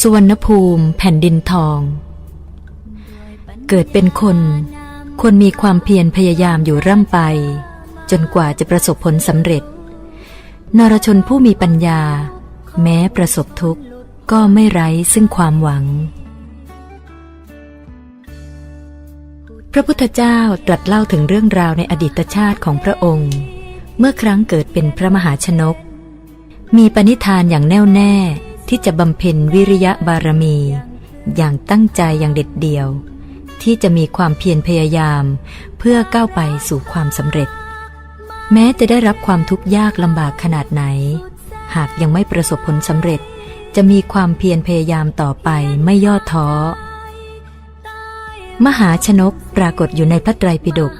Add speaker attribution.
Speaker 1: สุวรรณภูมิแผ่นดินทอง เกิดเป็นคนควรมีความเพียรพยายามอยู่ร่ำไป จนกว่าจะประสบผลสำเร็จ นรชนผู้มีปัญญา แม้ประสบทุกข์ก็ไม่ไร้ซึ่งความหวัง พระพุทธเจ้าตรัสเล่าถึงเรื่องราวในอดีตชาติของพระองค์ เมื่อครั้งเกิดเป็นพระมหาชนก มีปณิธานอย่างแน่วแน่ ที่จะบำเพ็ญวิริยะบารมี อย่างตั้งใจอย่างเด็ดเดี่ยว ที่จะมีความเพียรพยายาม เพื่อก้าวไปสู่ความสำเร็จ แม้จะได้รับความทุกข์ยากลำบากขนาดไหน หากยังไม่ประสบผลสำเร็จ จะมีความเพียรพยายามต่อไปไม่ย่อท้อ มหาชนกปรากฏอยู่ในพระไตรปิฎก